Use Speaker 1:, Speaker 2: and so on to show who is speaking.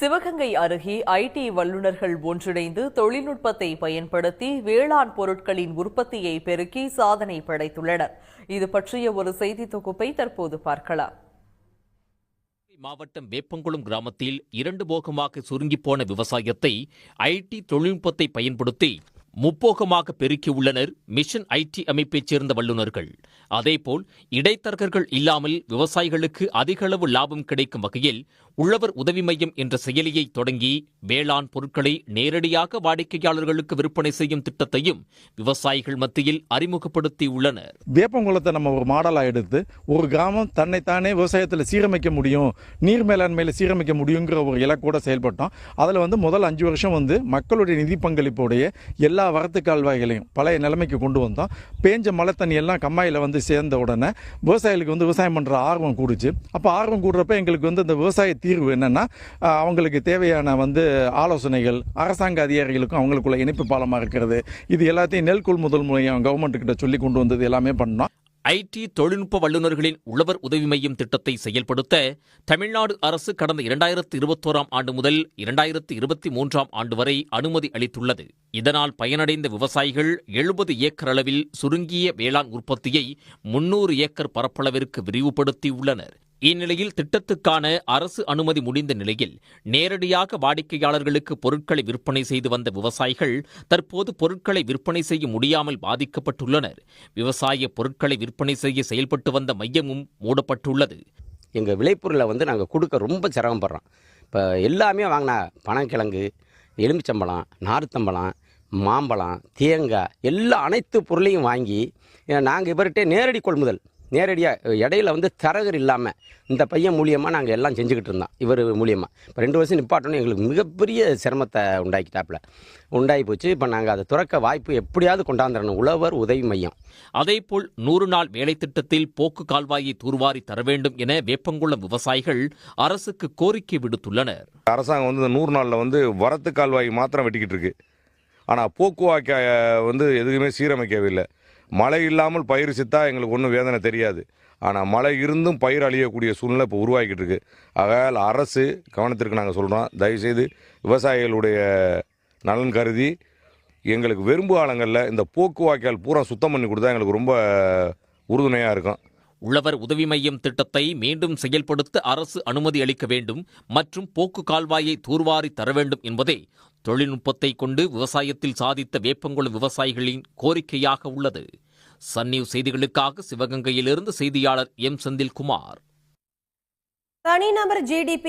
Speaker 1: சிவகங்கை அருகே ஐடி வல்லுநர்கள் ஒன்றிணைந்து தொழில்நுட்பத்தை பயன்படுத்தி வேளாண் பொருட்களின் உற்பத்தியை பெருக்கி சாதனை படைத்துள்ளனர். இது பற்றிய ஒரு செய்தி தொகுப்பை தற்போது பார்க்கலாம்.
Speaker 2: மாவட்டம் வேப்பங்குளம் கிராமத்தில் இரண்டு போகமாக சுருங்கிப் போன விவசாயத்தை ஐடி தொழில்நுட்பத்தை பயன்படுத்தி முப்போகமாக பெருக்கியுள்ளனர் மிஷன் ஐடி அமைப்பைச் சேர்ந்த வல்லுநர்கள். அதேபோல் இடைத்தரகர்கள் இல்லாமல் விவசாயிகளுக்கு அதிகளவு லாபம் கிடைக்கும் வகையில் உழவர் உதவி மையம் என்ற செயலியை தொடங்கி வேளாண் பொருட்களை நேரடியாக வாடிக்கையாளர்களுக்கு விற்பனை செய்யும் திட்டத்தையும் விவசாயிகள் மத்தியில் அறிமுகப்படுத்தியுள்ளனர்
Speaker 3: வேப்பங்குளத்தை நம்ம ஒரு மாடலாக எடுத்து ஒரு கிராமம் தன்னைத்தானே விவசாயத்தில் சீரமைக்க முடியும் நீர் மேலாண்மையில் சீரமைக்க முடியுங்கிற ஒரு இலக்கோட செயல்பட்டோம். அதில் வந்து முதல் அஞ்சு வருஷம் வந்து மக்களுடைய நிதி பங்களிப்புடைய எல்லா வரத்து கால்வாய்களையும் பழைய நிலைமைக்கு கொண்டு வந்தோம். பேஞ்ச மழை தண்ணி எல்லாம் கம்மாயில் வந்து சேர்ந்த உடனே விவசாயிகளுக்கு வந்து விவசாயம் பண்ணுற ஆர்வம் கூடுச்சு. அப்போ ஆர்வம் கூடுறப்ப எங்களுக்கு வந்து இந்த விவசாய தீர்வு என்னென்னா அவங்களுக்கு தேவையான வந்து ஆலோசனைகள் அரசாங்க அதிகாரிகளுக்கும் அவங்களுக்குள்ள இணைப்பு பாலமாக இருக்கிறது. இது எல்லாத்தையும் நெல் கொள்முதல் மூலியம் கவர்மெண்ட் கிட்ட சொல்லி கொண்டு வந்தது எல்லாமே பண்ணோம்.
Speaker 2: ஐடி தொழில்நுட்ப வல்லுநர்களின் உழவர் உதவி மையம் திட்டத்தை செயல்படுத்த தமிழ்நாடு அரசு கடந்த இரண்டாயிரத்து இருபத்தோராம் ஆண்டு முதல் இரண்டாயிரத்து இருபத்தி மூன்றாம் ஆண்டு வரை அனுமதி அளித்துள்ளது. இதனால் பயனடைந்த விவசாயிகள் எழுபது ஏக்கர் அளவில் சுருங்கிய வேளாண் உற்பத்தியை முன்னூறு ஏக்கர் பரப்பளவிற்கு விரிவுபடுத்தியுள்ளனர். இந்நிலையில் திட்டத்துக்கான அரசு அனுமதி முடிந்த நிலையில் நேரடியாக வாடிக்கையாளர்களுக்கு பொருட்களை விற்பனை செய்து வந்த விவசாயிகள் தற்போது பொருட்களை விற்பனை செய்ய முடியாமல் பாதிக்கப்பட்டுள்ளனர். விவசாய பொருட்களை விற்பனை செய்ய செயல்பட்டு வந்த மையமும் மூடப்பட்டுள்ளது.
Speaker 4: எங்கள் விளைபொருளை வந்து நாங்கள் கொடுக்க ரொம்ப சிரமப்படுறோம். இப்போ எல்லாமே வாங்கினா பனங்கிழங்கு எலுமிச்சம்பழம் நார்த்தம்பழம் மாம்பழம் தேங்காய் எல்லா அனைத்து பொருளையும் வாங்கி நாங்கள் இவர்கிட்ட நேரடி கொள்முதல். நேரடியாக இடையில வந்து தரகர் இல்லாமல் இந்த பையன் மூலியமாக நாங்கள் எல்லாம் செஞ்சுக்கிட்டு இருந்தோம் இவர் மூலியமாக இப்போ ரெண்டு வருஷம் நிப்பாட்டோன்னு எங்களுக்கு மிகப்பெரிய சிரமத்தை உண்டாக்கிட்டாப்புல. உண்டாகி போச்சு. இப்போ நாங்கள் அதை துறக்க வாய்ப்பு எப்படியாவது கொண்டாந்துடணும் உழவர் உதவி மையம்.
Speaker 2: அதேபோல் நூறு நாள் வேலை திட்டத்தில் போக்கு கால்வாயை தூர்வாரி தர வேண்டும் என வேப்பங்குளம் விவசாயிகள் அரசுக்கு கோரிக்கை விடுத்துள்ளனர்.
Speaker 5: அரசாங்கம் வந்து இந்த நூறு நாளில் வந்து வரத்து கால்வாய் மாத்திரம் வெட்டிக்கிட்டு இருக்கு. ஆனால் போக்குவாக்க வந்து எதுவுமே சீரமைக்கவில்லை மழை இல்லாமல் பயிர் சித்தா எங்களுக்கு ஒன்றும் வேதனை தெரியாது. ஆனால் மழை இருந்தும் பயிர் அழியக்கூடிய சூழ்நிலை இப்போ உருவாக்கிட்டு இருக்கு. ஆகையால் அரசு கவனத்திற்கு நாங்கள் சொல்கிறோம் தயவுசெய்து விவசாயிகளுடைய நலன் கருதி எங்களுக்கு வெறும்பு ஆழங்களில் இந்த போக்குவாய்க்கால் பூரா சுத்தம் பண்ணி கொடுத்தா எங்களுக்கு ரொம்ப உறுதுணையாக இருக்கும்.
Speaker 2: உழவர் உதவி மையம் திட்டத்தை மீண்டும் செயல்படுத்த அரசு அனுமதி அளிக்க வேண்டும் மற்றும் போக்கு கால்வாயை தூர்வாரி தர வேண்டும் என்பதே தொழில்நுட்பத்தை கொண்டு விவசாயத்தில் சாதித்த வேப்பங்குளம் விவசாயிகளின் கோரிக்கையாக உள்ளது. சன் நியூஸ் செய்திகளுக்காக சிவகங்கையிலிருந்து செய்தியாளர் எம் செந்தில்குமார்.
Speaker 6: தனிநபர் ஜிடிபி